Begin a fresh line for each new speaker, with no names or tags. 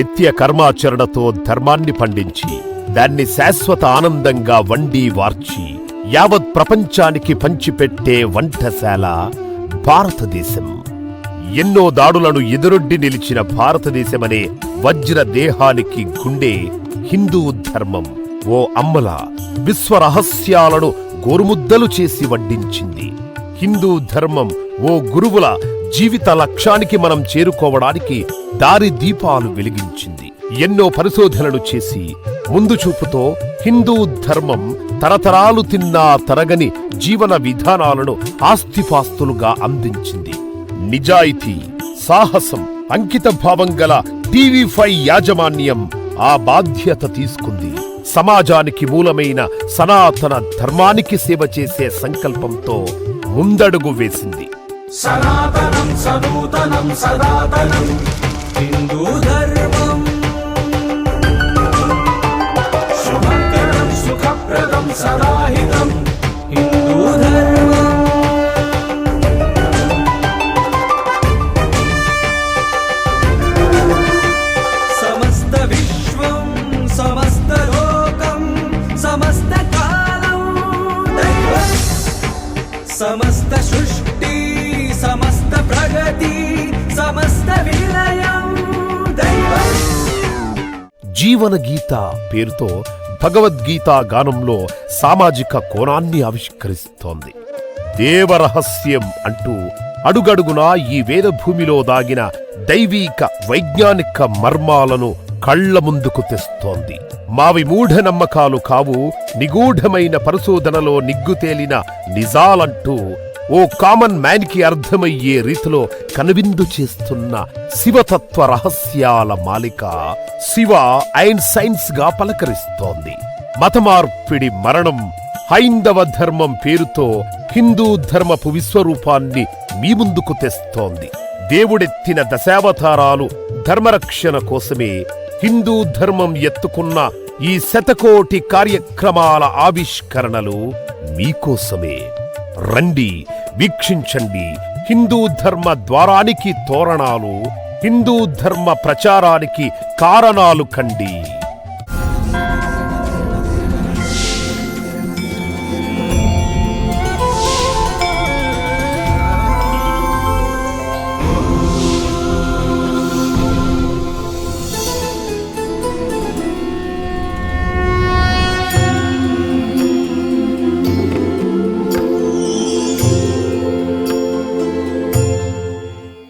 నిత్య కర్మాచరణతో ధర్మాన్ని పండించి దాన్ని శాశ్వత ఆనందంగా వండి వార్చి యావత్ ప్రపంచానికి పంచిపెట్టే వంటశాల భారతదేశం. ఎన్నో దాడులను ఎదురొడ్డి నిలిచిన భారతదేశమనే వజ్ర దేహానికి గుండె హిందూ ధర్మం. ఓ అమ్మల విశ్వ రహస్యాలను గోరుముద్దలు చేసి వడ్డించింది. హిందూ ధర్మం ఓ గురువుల జీవిత లక్ష్యానికి మనం చేరుకోవడానికి దారి దీపాలు వెలిగించింది. ఎన్నో పరిశోధనలు చేసి ముందు చూపుతో హిందూ ధర్మం తరతరాలు తిన్నా తరగని జీవన విధానాలను ఆస్తిపాస్తులుగా అందించింది. నిజాయితీ సాహసం అంకిత భావం గల టీవీ ఫైవ్ యాజమాన్యం ఆ బాధ్యత తీసుకుంది. సమాజానికి మూలమైన సనాతన ధర్మానికి సేవ చేసే సంకల్పంతో ముందడుగు వేసింది.
సనాతనం సనూతనం సదాతనం హిందూ ధర్మం. శుభకరం సుఖప్రదం సదాహితం. హిందూ ధర్మం. సమస్త విశ్వం సమస్త లోకం సమస్త కాలం సమస్త సృష్టి
జీవన గీత పేరుతో భగవద్గీత గానంలో సామాజిక కోణాన్ని ఆవిష్కరిస్తోంది. దేవరహస్యం అంటూ అడుగడుగునా ఈ వేదభూమిలో దాగిన దైవీక వైజ్ఞానిక మర్మాలను కళ్ళ ముందుకు తెస్తోంది. మావి మూఢ నమ్మకాలు కావు నిగూఢమైన పరిశోధనలో నిగ్గుతేలిన నిజాలంటూ ఓ కామన్ మ్యాన్కి అర్థమయ్యే రీతిలో కనువిందు చేస్తున్న శివతత్వ రహస్యాల మాలిక శివ అండ్ సైన్స్గా పలకరిస్తోంది. మతమార్పిడి మరణం హైందవ ధర్మం పేరుతో హిందూ ధర్మపు విశ్వరూపాన్ని మీ ముందుకు తెస్తోంది. దేవుడెత్తిన దశావతారాలు ధర్మరక్షణ కోసమే హిందూ ధర్మం ఎత్తుకున్న ఈ శతకోటి కార్యక్రమాల ఆవిష్కరణలు మీకోసమే. రండి వీక్షించండి. హిందూ ధర్మ ద్వారానికి తోరణాలు హిందూ ధర్మ ప్రచారానికి కారణాలు కండి.